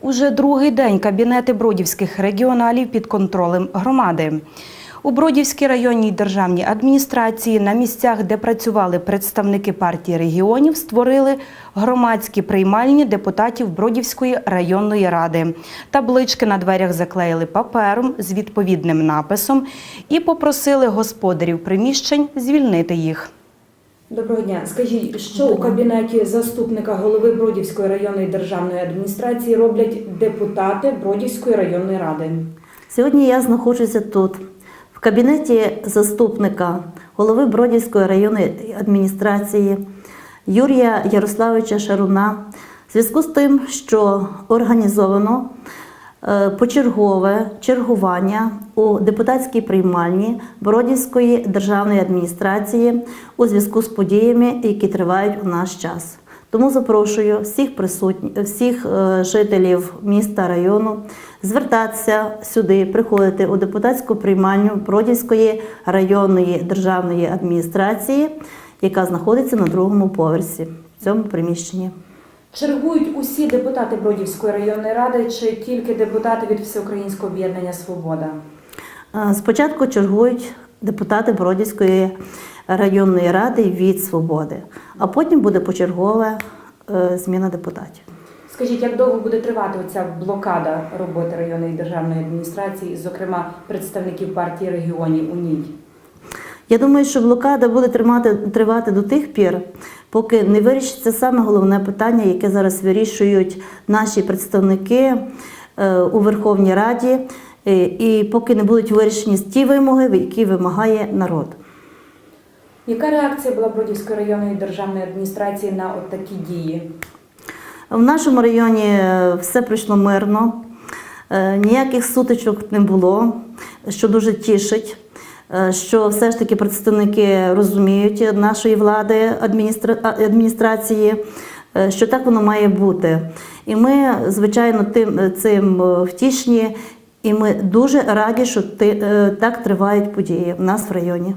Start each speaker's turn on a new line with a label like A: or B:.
A: Уже другий день кабінети бродівських регіоналів під контролем громади. У Бродівській районній державній адміністрації на місцях, де працювали представники партії регіонів, створили громадські приймальні депутатів Бродівської районної ради. Таблички на дверях заклеїли папером з відповідним написом і попросили господарів приміщень звільнити їх. Доброго дня. Скажіть, що у кабінеті заступника голови Бродівської районної державної адміністрації роблять депутати Бродівської районної ради?
B: Сьогодні я знаходжуся тут, в кабінеті заступника голови Бродівської районної адміністрації Юрія Ярославовича Шаруна, в зв'язку з тим, що організовано почергове чергування у депутатській приймальні Бродівської державної адміністрації у зв'язку з подіями, які тривають у наш час. Тому запрошую всіх присутніх, всіх е, жителів міста району звертатися сюди, приходити у депутатську приймальню Бродівської районної державної адміністрації, яка знаходиться на другому поверсі в цьому приміщенні.
A: Чергують усі депутати Бродівської районної ради чи тільки депутати від Всеукраїнського об'єднання Свобода?
B: Спочатку чергують депутати Бродівської районної ради від Свободи, а потім буде почергова е, зміна депутатів.
A: Скажіть, як довго буде тривати оця блокада роботи районної державної адміністрації, зокрема представників партії регіонів у ній?
B: Я думаю, що блокада буде тримати, тривати до тих пір, поки не вирішиться саме головне питання, яке зараз вирішують наші представники е, у Верховній Раді, е, і поки не будуть вирішені ті вимоги, які вимагає народ.
A: Яка реакція була Бродівської районної державної адміністрації на от такі дії?
B: В нашому районі е, все пройшло мирно, ніяких сутичок не було, що дуже тішить, що все ж таки представники розуміють нашої влади адміністра... адміністрації, е, що так воно має бути. І ми, звичайно, тим цим е, втішні, і ми дуже раді, що ти- е, так тривають події в нас в районі.